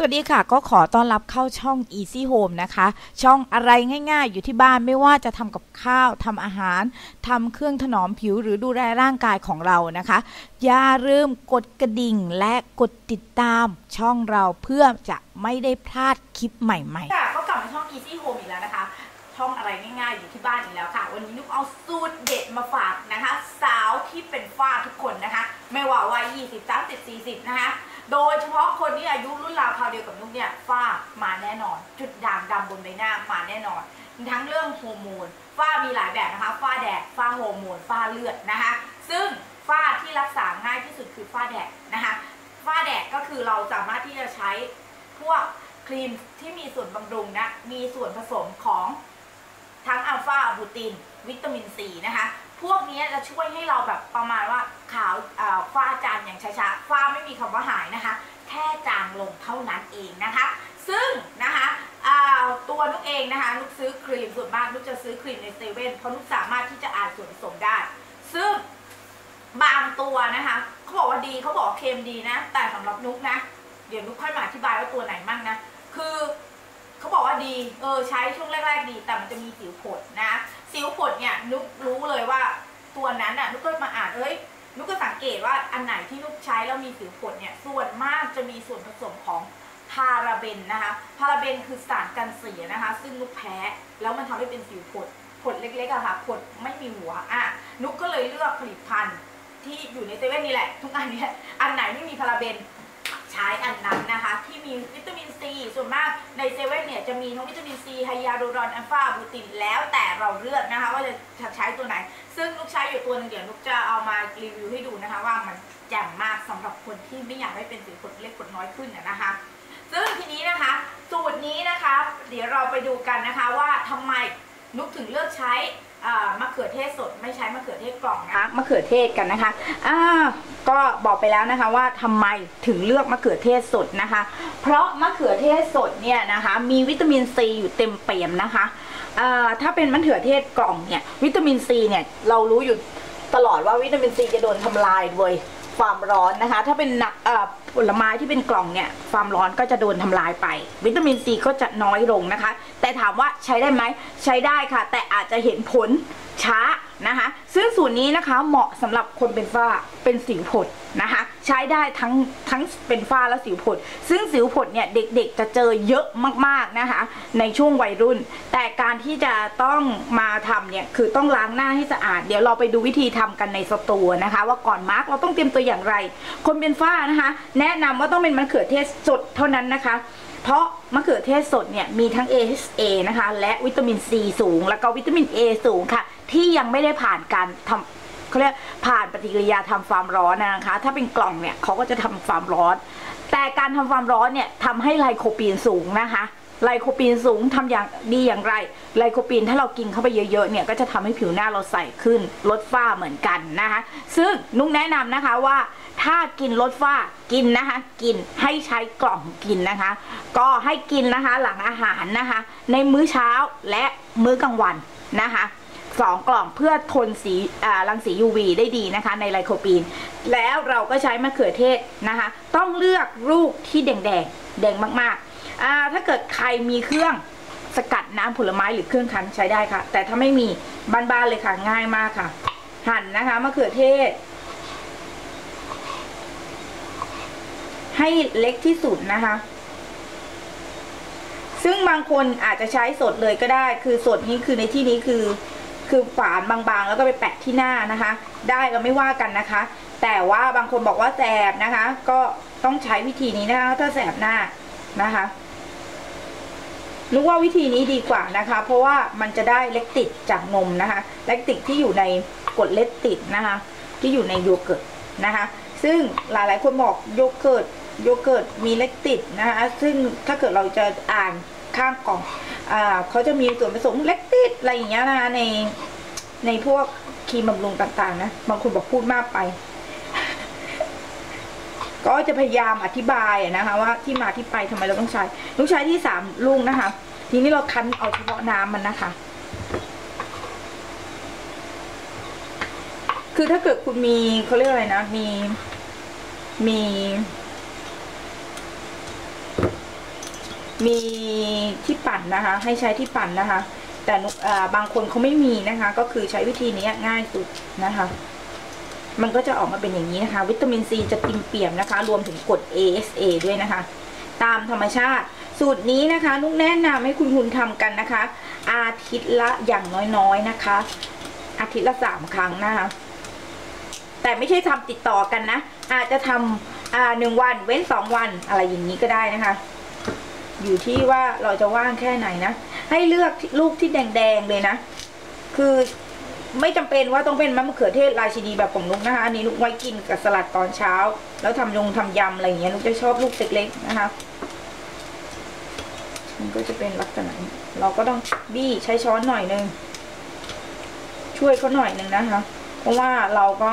สวัสดีค่ะ ก็ขอต้อนรับเข้าช่อง Easy Home นะคะ ช่องอะไรง่ายๆ อยู่ที่บ้านไม่ว่าจะทำกับข้าวทำอาหารทำเครื่องถนอมผิวหรือดูแลร่างกายของเรานะคะ อย่าลืมกดกระดิ่งและกดติดตามช่องเราเพื่อจะไม่ได้พลาดคลิปใหม่ๆ ค่ะก็กลับมาช่อง Easy Home อีกแล้วนะคะ ช่องอะไรง่ายๆ อยู่ที่บ้านอีกแล้วค่ะ วันนี้นุ๊กเอาสูตรเด็ดมาฝากนะคะ สาวที่เป็นฝ้าทุกคนนะคะ ไม่ว่าวัย20 30 40 นะคะ โดยเฉพาะคนที่อายุรุ่นราวคราวเดียวกับนุกเนี่ยฝ้ามาแน่นอน จุดด่างดำบนใบหน้ามาแน่นอน ทั้งเรื่องฮอร์โมนฝ้ามีหลายแบบนะคะฝ้าแดดฝ้าฮอร์โมนฝ้าเลือดนะคะ ซึ่งฝ้าที่รักษาง่ายที่สุดคือฝ้าแดดนะคะฝ้าแดดก็คือเราสามารถที่จะใช้พวกครีมที่มีส่วนบำรุงนะมีส่วนผสมของทั้งอัลฟาบูติน วิตามินซีนะคะ พวกนี้จะช่วยให้เราแบบประมาณว่าขาวเอ่อฝ้าจางอย่างช้าๆฝ้าไม่มีคำว่าหายนะคะ แค่จางลงเท่านั้นเองนะคะ ซึ่งนะคะตัวนุกเองนะคะนุกซื้อครีมส่วนมากนุกจะซื้อครีมในเซเว่นเพราะนุกสามารถที่จะอ่านส่วนผสมได้ ซึ่งบางตัวนะคะเขาบอกว่าดีเขาบอกเค็มดีนะ แต่สำหรับนุกนะ เดี๋ยวนุกค่อยมาอธิบายว่าตัวไหนมั่งนะ คือ เขาบอกว่าดี เออใช้ช่วงแรกๆดี แต่มันจะมีสิวผดนะ สิวผดเนี่ยนุกรู้เลยว่าตัวนั้นน่ะนุกก็มาอ่านเอ้ยนุกก็สังเกตว่าอันไหนที่นุกใช้แล้วมีสิวผดเนี่ยส่วนมากจะมีส่วนผสมของพาราเบนนะคะ พาราเบนคือสารกันเสียนะคะ ซึ่งนุกแพ้ แล้วมันทำให้เป็นสิวผด ผดเล็กๆอะค่ะ ผดไม่มีหัว อะ นุกก็เลยเลือกผลิตภัณฑ์ที่อยู่ในเซเว่นนี่แหละ ทุกอันเนี่ยอันไหนไม่มีพาราเบน ช้อันนั้นนะคะ ที่มีวิตามินซีส่วนมากในเซเว่นเนี่ยจะมีทั้งวิตามินซีไฮยาลูรอนอัลฟาบูตินแล้วแต่เราเลือกนะคะ ว่าจะใช้ตัวไหน ซึ่งนุกใช้อยู่ตัวหนึงเดี๋ยวนุกจะเอามารีวิวให้ดูนะคะ ว่ามันแจ่มมากสำหรับคนที่ไม่อยากให้เป็นสิวผดเล็กผดน้อยขึ้นนะคะซึ่งทีนี้นะคะสูตรนี้นะคะ เดี๋ยวเราไปดูกันนะคะว่าทำไมนุกถึงเลือกใช้ มะเขือเทศสดไม่ใช้มะเขือเทศกล่องนะคะมะเขือเทศกันนะคะอ่าก็บอกไปแล้วนะคะว่าทำไมถึงเลือกมะเขือเทศสดนะคะ เพราะมะเขือเทศสดเนี่ยนะคะ มีวิตามินซีอยู่เต็มเปี่ยมนะคะถ้าเป็นมะเขือเทศกล่องเนี่ยวิตามินซีเนี่ยเรารู้อยู่ตลอดว่าวิตามินซีจะโดนทำลายโดย ความร้อนนะคะ ถ้าเป็นนักเอ่อผลไม้ที่เป็นกล่องเนี่ยความร้อนก็จะโดนทำลายไป วิตามินซีก็จะน้อยลงนะคะ แต่ถามว่าใช้ได้ไหมใช้ได้ค่ะ แต่อาจจะเห็นผล ช้านะคะ ซึ่งสูตรนี้นะคะเหมาะสำหรับคนเป็นฝ้าเป็นสิวผดนะคะ ใช้ได้ทั้งทั้งเป็นฝ้าและสิวผด ซึ่งสิวผดเนี่ยเด็กๆจะเจอเยอะมากๆนะคะ ในช่วงวัยรุ่น แต่การที่จะต้องมาทำเนี่ยคือต้องล้างหน้าให้สะอาด เดี๋ยวเราไปดูวิธีทำกันในสตูนะคะ ว่าก่อนมาร์กเราต้องเตรียมตัวอย่างไร คนเป็นฝ้านะคะ แนะนำว่าต้องเป็นมะเขือเทศสดเท่านั้นนะคะเพราะมะเขือเทศสดเนี่ยมีทั้ง AHA นะคะ และวิตามิน C สูง แล้วก็วิตามิน A สูงค่ะ ที่ยังไม่ได้ผ่านการทำเขาเรียกผ่านปฏิกิริยาทำความร้อนนะคะ ถ้าเป็นกล่องเนี่ยเขาก็จะทำความร้อน แต่การทำความร้อนเนี่ยทำให้ไลโคปีนสูงนะคะไลโคปีนสูงทำอย่างดีอย่างไร ไลโคปีนถ้าเรากินเข้าไปเยอะๆเนี่ยก็จะทำให้ผิวหน้าเราใสขึ้นลดฝ้าเหมือนกันนะคะ ซึ่งนุ้งแนะนำนะคะว่าถ้ากินลดฝ้ากินนะคะ กินให้ใช้กล่องกินนะคะ ก็ให้กินนะคะหลังอาหารนะคะ ในมื้อเช้าและมื้อกลางวันนะคะ สองกล่องเพื่อทนสีรังสี UV ได้ดีนะคะในไลโคปีน แล้วเราก็ใช้มะเขือเทศนะคะ ต้องเลือกลูกที่แดงแดงๆแดงมากๆ ถ้าเกิดใครมีเครื่องสกัดน้ำผลไม้หรือเครื่องคั้นใช้ได้ค่ะ แต่ถ้าไม่มีบ้านๆเลยค่ะง่ายมากค่ะ หั่นนะคะมะเขือเทศ ให้เล็กที่สุดนะคะซึ่งบางคนอาจจะใช้สดเลยก็ได้ คือสดนี้คือในที่นี้คือ คือฝานบางๆ แล้วก็ไปแปะที่หน้านะคะ ได้ก็ไม่ว่ากันนะคะ แต่ว่าบางคนบอกว่าแสบนะคะ ก็ต้องใช้วิธีนี้นะคะถ้าแสบหน้านะคะรู้ว่าวิธีนี้ดีกว่านะคะ เพราะว่ามันจะได้เล็กติดจากนมนะคะ เล็กติดที่อยู่ในกรดเลคติดนะคะ ที่อยู่ในโยเกิร์ตนะคะ ซึ่งหลายๆคนบอกโยเกิร์ตโยเกิร์ตมีเลคติดนะคะ ซึ่งถ้าเกิดเราจะอ่าน ข้างกล่องอ่าเขาจะมีส่วนผสมเลคติดอะไรอย่างเงี้ยนะคะในในพวกครีมบำรุงต่างๆ นะบางคนบอกพูดมากไป ก็จะพยายามอธิบายนะคะ ว่าที่มาที่ไปทำไมเราต้องใช้ลูกใช้ที่สามลูกนะคะ ทีนี้เราคั้นเอาเฉพาะน้ำมันนะคะ คือถ้าเกิดคุณมีเขาเรียกอะไรนะ มีมี มีที่ปั่นนะคะ ให้ใช้ที่ปั่นนะคะ แต่บางคนเขาไม่มีนะคะ ก็คือใช้วิธีนี้ง่ายสุดนะคะ มันก็จะออกมาเป็นอย่างนี้นะคะ วิตามินซีจะติมเปี่ยมนะคะ รวมถึงกรด ASA ด้วยนะคะ ตามธรรมชาติสูตรนี้นะคะนุกแนะนำให้คุณคุณทำกันนะคะ อาทิตย์ละอย่างน้อยๆนะคะ อาทิตย์ละสามครั้งนะคะ แต่ไม่ใช่ทำติดต่อกันนะ อาจจะทำหนึ่งวันเว้นสองวันอะไรอย่างนี้ก็ได้นะคะ อยู่ที่ว่าเราจะว่างแค่ไหนนะ ให้เลือกลูกที่แดงๆเลยนะ คือไม่จำเป็นว่าต้องเป็นมะเขือเทศราชินีแบบของนุกนะคะอันนี้นุกไว้กินกับสลัดตอนเช้า แล้วทำยงทำยำอะไรอย่างเงี้ยนุกจะชอบลูกเล็กๆนะคะ มันก็จะเป็นลักษณะนี้เราก็ต้องบี้ใช้ช้อนหน่อยนึงช่วยเขาหน่อยนึงนะคะ เพราะว่าเราก็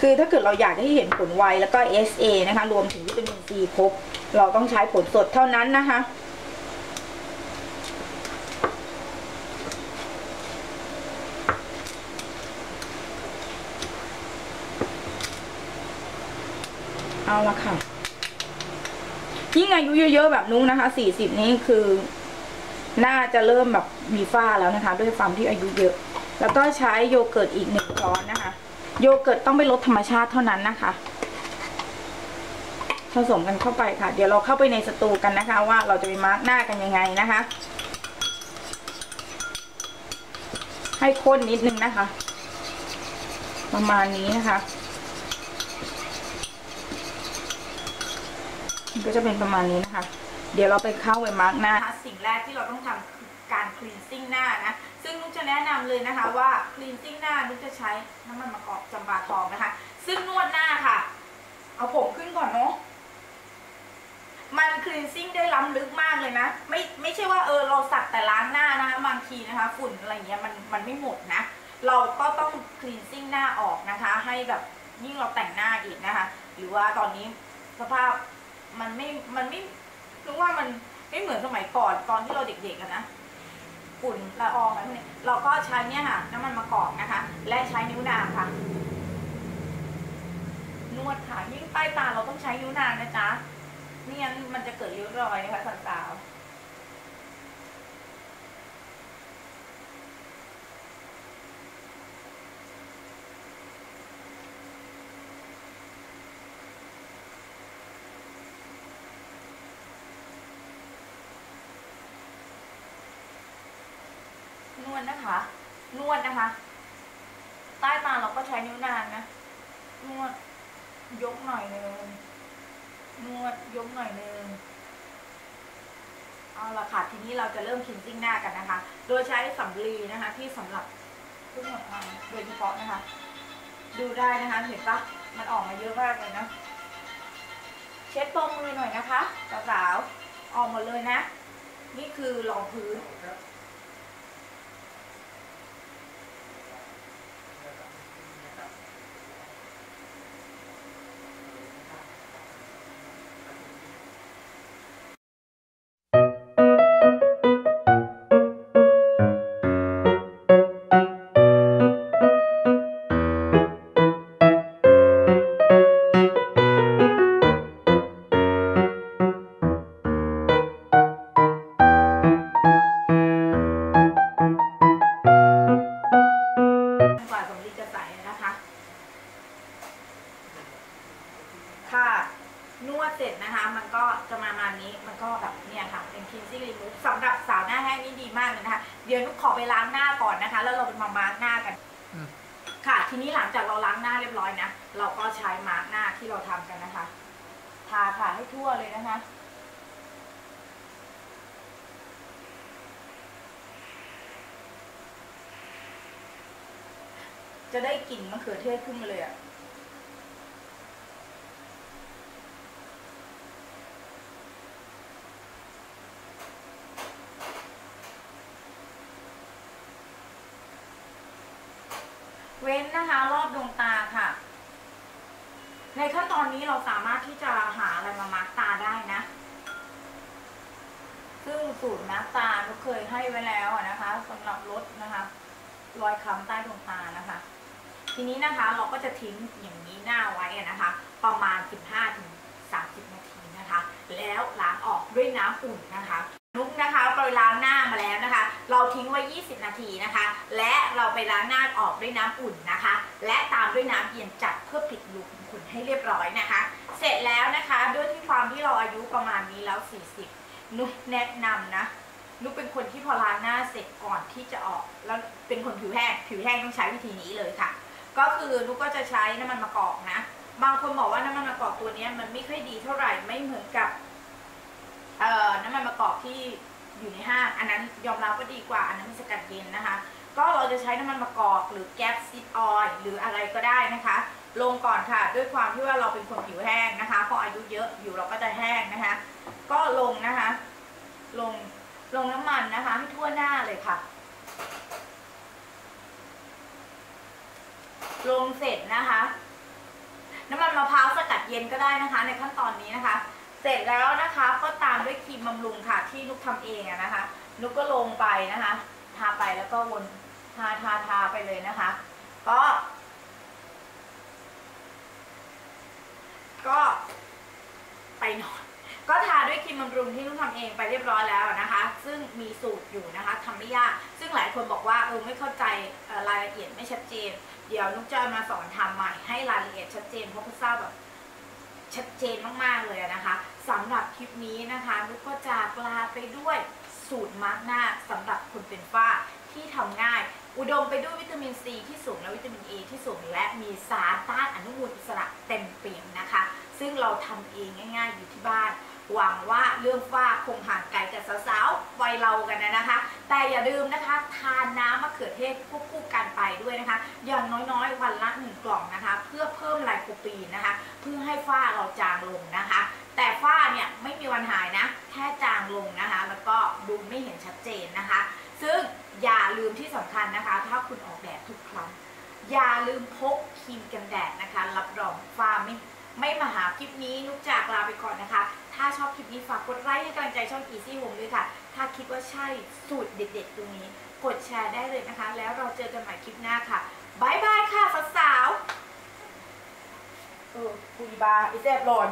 คือถ้าเกิดเราอยากให้เห็นผลไวแล้วก็ SA นะคะ รวมถึงวิตามินซีครบ เราต้องใช้ผลสดเท่านั้นนะคะเอาละค่ะ ยิ่งอายุเยอะๆแบบนุ้งนะคะสี่สิบนี้คือ น่าจะเริ่มแบบมีฝ้าแล้วนะคะ ด้วยความที่อายุเยอะ แล้วก็ใช้โยเกิร์ตอีกหนึ่งช้อนนะคะ โยเกิร์ตต้องเป็นรสธรรมชาติเท่านั้นนะคะ ผสมกันเข้าไปค่ะ เดี๋ยวเราเข้าไปในสตูกันนะคะ ว่าเราจะไปมาร์กหน้ากันยังไงนะคะ ให้ข้นนิดนึงนะคะ ประมาณนี้นะคะก็จะเป็นประมาณนี้นะคะ เดี๋ยวเราไปเข้าไปมาร์กหน้า สิ่งแรกที่เราต้องทำคือการคลีนซิ่งหน้านะ ซึ่งนุกจะแนะนำเลยนะคะว่าคลีนซิ่งหน้านุกจะใช้น้ำมันมะกอกจำปาทองนะคะ ซึ่งนวดหน้าค่ะ เอาผมขึ้นก่อนเนาะ มันคลีนซิ่งได้ล้ำลึกมากเลยนะ ไม่ไม่ใช่ว่าเออเราสักแต่ล้างหน้านะคะบางทีนะคะ ฝุ่นอะไรเงี้ยมันมันไม่หมดนะ เราก็ต้องคลีนซิ่งหน้าออกนะคะ ให้แบบยิ่งเราแต่งหน้าอีกนะคะ หรือว่าตอนนี้สภาพมันไม่มันไม่รู้ว่ามันไม่เหมือนสมัยก่อนตอนที่เราเด็กๆอะนะฝุ่นละอองอะไรพวกนี้เราก็ใช้เนี่ยค่ะน้ำมันมะกอกนะคะ และใช้นิ้วนางค่ะนวดค่ะยิ่งใต้ตาเราต้องใช้นิ้วนางนะจ๊ะ ไม่งั้นมันจะเกิดริ้วรอยนะคะสาวๆนวดนะคะ นวดนะคะ ใต้ตาเราก็ใช้นิ้วนางนะ นวด ยกหน่อยนึง นวดยกหน่อยนึงเอาละค่ะ ทีนี้เราจะเริ่มคินซิ่งหน้ากันนะคะ โดยใช้สำลีนะคะ ที่สำหรับเครื่องสำอางโดยเฉพาะนะคะ ดูได้นะคะเห็นปะมันออกมาเยอะมากเลยนะ เช็ดตรงมือหน่อยนะคะสาวๆออกหมดเลยนะ นี่คือรองพื้น นวดเสร็จนะคะ มันก็จะมาประมาณนี้มันก็แบบเนี่ยค่ะ เป็นคินซี่รีมูฟสำหรับสาวหน้าแห้งนี่ดีมากเลยนะคะ เดี๋ยวนุกขอไปล้างหน้าก่อนนะคะ แล้วเราไปมามาร์กหน้ากันอืมค่ะ ทีนี้หลังจากเราล้างหน้าเรียบร้อยนะ เราก็ใช้มาร์กหน้าที่เราทำกันนะคะ ทาค่ะให้ทั่วเลยนะคะจะได้กลิ่นมะเขือเทศขึ้นมาเลยอะ เว้นนะคะรอบดวงตาค่ะ ในขั้นตอนนี้เราสามารถที่จะหาอะไรมามาร์กตาได้นะ ซึ่งสูตรมาร์กตาเราเคยให้ไว้แล้วนะคะสำหรับลดนะคะ รอยคล้ำใต้ดวงตานะคะ ทีนี้นะคะเราก็จะทิ้งอย่างนี้หน้าไว้นะคะ ประมาณ 15-30 นาทีนะคะ แล้วล้างออกด้วยน้ำอุ่นนะคะ นุกนะคะเราไปล้างหน้ามาแล้วนะคะ เราทิ้งไว้ 20 นาทีนะคะ และเราไปล้างหน้าออกด้วยน้ำอุ่นนะคะ และตามด้วยน้ำเย็นจัดเพื่อปิดรูขุนให้เรียบร้อยนะคะ เสร็จแล้วนะคะด้วยที่ความที่เราอายุประมาณนี้แล้ว 40 นุกแนะนำนะนุกเป็นคนที่พอล้างหน้าเสร็จก่อนที่จะออก แล้วเป็นคนผิวแห้งผิวแห้งต้องใช้วิธีนี้เลยค่ะ ก็คือนุกก็จะใช้น้ำมันมะกอกนะ บางคนบอกว่าน้ำมันมะกอกตัวนี้มันไม่ค่อยดีเท่าไหร่ไม่เหมือนกับเอ่อน้ำมันมะกอก ที่อยู่ในห้างอันนั้นยอมรับว่าดีกว่า อันนั้นมันสกัดเย็นนะคะ ก็เราจะใช้น้ำมันมะกอกหรือแก๊สซิดออยล์หรืออะไรก็ได้นะคะ ลงก่อนค่ะ ด้วยความที่ว่าเราเป็นคนผิวแห้งนะคะพออายุเยอะอยู่เราก็จะแห้งนะคะ ก็ลงนะคะ ลงลงน้ำมันนะคะให้ทั่วหน้าเลยค่ะ ลงเสร็จนะคะ น้ำมันมะพร้าวสกัดเย็นก็ได้นะคะ ในขั้นตอนนี้นะคะ เสร็จแล้วนะคะก็ตามด้วยครีมบำรุงค่ะที่นุกทำเองอะนะคะ นุกก็ลงไปนะคะ ทาไปแล้วก็วนทาทาทาไปเลยนะคะ ก็ ก็ไปนอนก็ทาด้วยครีมบำรุงที่นุกทำเองไปเรียบร้อยแล้วนะคะ ซึ่งมีสูตรอยู่นะคะทำไม่ยาก ซึ่งหลายคนบอกว่าเออไม่เข้าใจรายละเอียดไม่ชัดเจน เดี๋ยวนุกจะมาสอนทำใหม่ให้รายละเอียดชัดเจนเพราะพุทราบแบบ ชัดเจนมากๆเลยนะคะสำหรับคลิปนี้นะคะนุกก็จะลาไปด้วยสูตรมาร์กหน้าสำหรับคนเป็นฝ้าที่ทำง่าย อุดมไปด้วยวิตามินซีที่สูงและวิตามินเอที่สูงและมีสารต้านอนุมูลอิสระเต็มเปี่ยมนะคะ ซึ่งเราทำเองง่าย ๆ อยู่ที่บ้าน หวังว่าเรื่องฝ้าคงห่างไกลจากสาวๆวัยเรากันนะคะ แต่อย่าลืมนะคะ ทานน้ำมะเขือเทศควบคู่กันไปด้วยนะคะ อย่างน้อยๆ วันละหนึ่งกล่องนะคะ เพื่อเพิ่มไลโคปีนนะคะ เพื่อให้ฝ้าเราจางลงนะคะ แต่ฝ้าเนี่ยไม่มีวันหายนะ แค่จางลงนะคะ แล้วก็ดูไม่เห็นชัดเจนนะคะ ซึ่งอย่าลืมที่สำคัญนะคะ ถ้าคุณออกแดดทุกครั้งอย่าลืมพกครีมกันแดดนะคะ รับรองฝ้าไม่ ไม่มาหาคลิปนี้นุกจากลาไปก่อนนะคะ ถ้าชอบคลิปนี้ฝากกดไลค์ให้กำลังใจช่อง Easy Home ด้วยค่ะ ถ้าคิดว่าใช่สูตรเด็ด ๆ ตรงนี้ กดแชร์ได้เลยนะคะ แล้วเราเจอกันใหม่คลิปหน้าค่ะบายบายค่ะสาวๆเออคุยบาร์อีเซฟโหลน